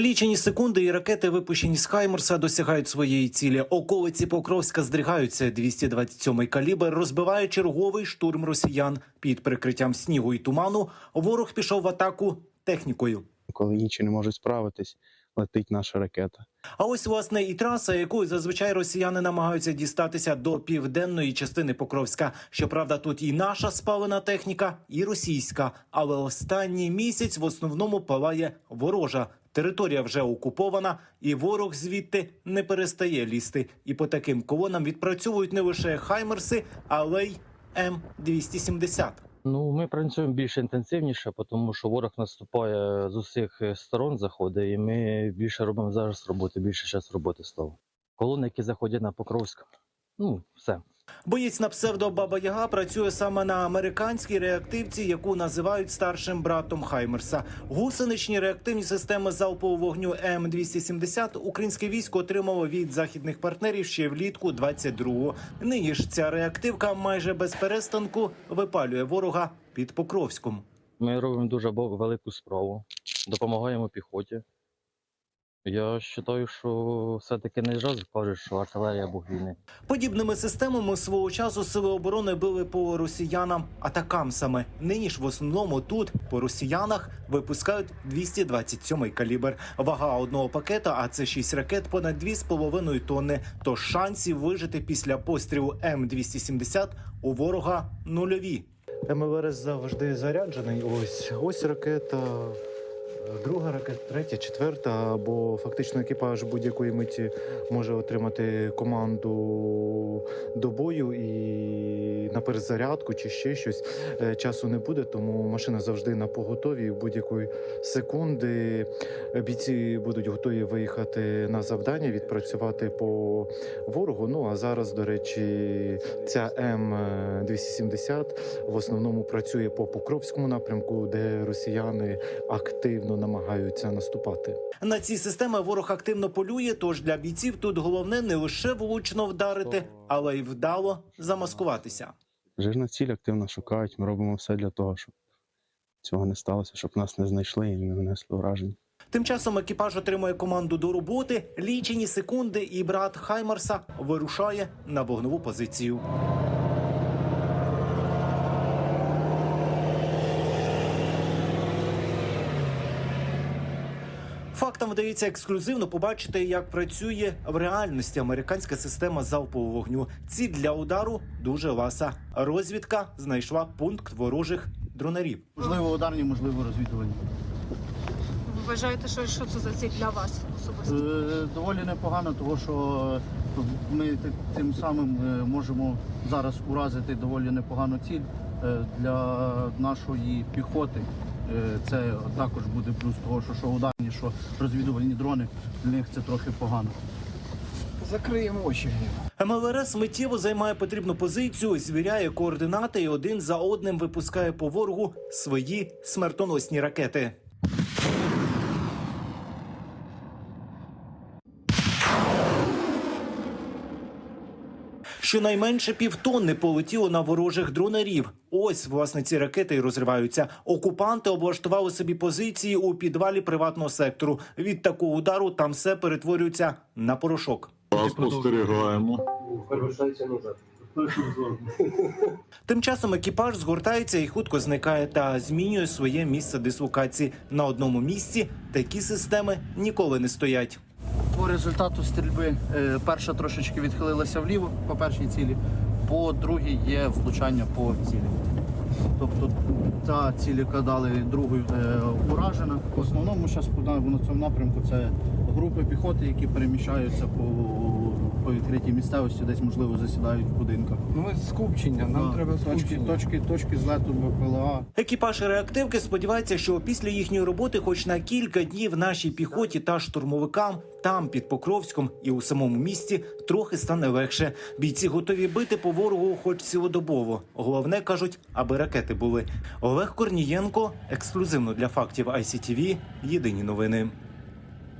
Лічені секунди і ракети, випущені з Хаймерса, досягають своєї цілі. Околиці Покровська здригаються. 227-й калібр розбиває черговий штурм росіян. Під прикриттям снігу і туману ворог пішов в атаку технікою. коли інші не можуть справитись, летить наша ракета. А ось власне і траса, якою зазвичай росіяни намагаються дістатися до південної частини Покровська. Щоправда, тут і наша спалена техніка, і російська. Але останній місяць в основному палає ворожа. Територія вже окупована, і ворог звідти не перестає лізти. І по таким колонам відпрацьовують не лише хаймерси, але й М270. Ну, ми працюємо більш інтенсивніше, тому що ворог наступає з усіх сторон, заходить, і ми більше робимо зараз роботи, більше час роботи стало. Колони, які заходять на Покровськ, ну, все. Боєць на псевдо Баба Яга працює саме на американській реактивці, яку називають старшим братом Хаймерса. Гусеничні реактивні системи залпового вогню М270 українське військо отримало від західних партнерів ще влітку 22-го. Нині ж ця реактивка майже без перестанку випалює ворога під Покровськом. Ми робимо дуже велику справу, допомагаємо піхоті. Я вважаю, що все-таки не раз кажуть, що артилерія Бог війни. Подібними системами свого часу сили оборони били по росіянам атакамсами. Нині ж в основному тут по росіянах випускають 227 калібр. Вага одного пакета, а це 6 ракет, понад 2,5 тонни. Тож шансів вижити після пострілу М270 у ворога нульові. МЛРС завжди заряджений. Ось ось ракета. Друга ракета, третя, четверта, або фактично екіпаж будь-якої миті може отримати команду до бою і на перезарядку чи ще щось. Е, Часу не буде, тому машина завжди на поготові. Будь-якої секунди бійці будуть готові виїхати на завдання, відпрацювати по ворогу. Ну а зараз, до речі, ця М270 в основному працює по Покровському напрямку, де росіяни активно намагаються наступати. На ці системи ворог активно полює. Тож для бійців тут головне не лише влучно вдарити, але й вдало замаскуватися. Жирна ціль активно шукають. Ми робимо все для того, щоб цього не сталося, щоб нас не знайшли і не нанесли вражень. Тим часом екіпаж отримує команду до роботи. Лічені секунди, і брат Хаймарса вирушає на вогнову позицію. Фактам вдається ексклюзивно побачити, як працює в реальності американська система залпового вогню. Ціль для удару дуже ласа. Розвідка знайшла пункт ворожих дронарів. Можливо, ударні, можливо, розвідувальні. Ви вважаєте, що, що це за ціль для вас особисто? Е, Доволі непогано, тому що ми тим самим е, можемо зараз уразити доволі непогану ціль е, для нашої піхоти. Е, Це також буде плюс того, що, що ударні, що розвідувальні дрони, для них це трохи погано. Закриємо очі. МЛРС миттєво займає потрібну позицію, звіряє координати і один за одним випускає по ворогу свої смертоносні ракети. Щонайменше півтонни полетіло на ворожих дронерів. Ось власне ці ракети і розриваються. Окупанти облаштували собі позиції у підвалі приватного сектору. Від такого удару там все перетворюється на порошок. Спостерігаємо. Тим часом екіпаж згортається і хутко зникає та змінює своє місце дислокації. На одному місці такі системи ніколи не стоять. По результату стрільби е, перша трошечки відхилилася вліво по першій цілі, по другій є влучання по цілі. Тобто та ціль, яка дали другою, е, уражена. В основному зараз на цьому напрямку це групи піхоти, які переміщаються по, по відкритій місцевості, десь можливо засідають в будинках. Ну, ми скупчення, нам Да, треба точки, скупчення. точки, точки злету БПЛА. Екіпаж реактивки сподівається, що після їхньої роботи, хоч на кілька днів, нашій піхоті та штурмовикам там під Покровськом і у самому місті трохи стане легше. Бійці готові бити по ворогу, хоч цілодобово. Головне кажуть, аби ракети були. Олег Корнієнко ексклюзивно для фактів ICTV. Єдині новини.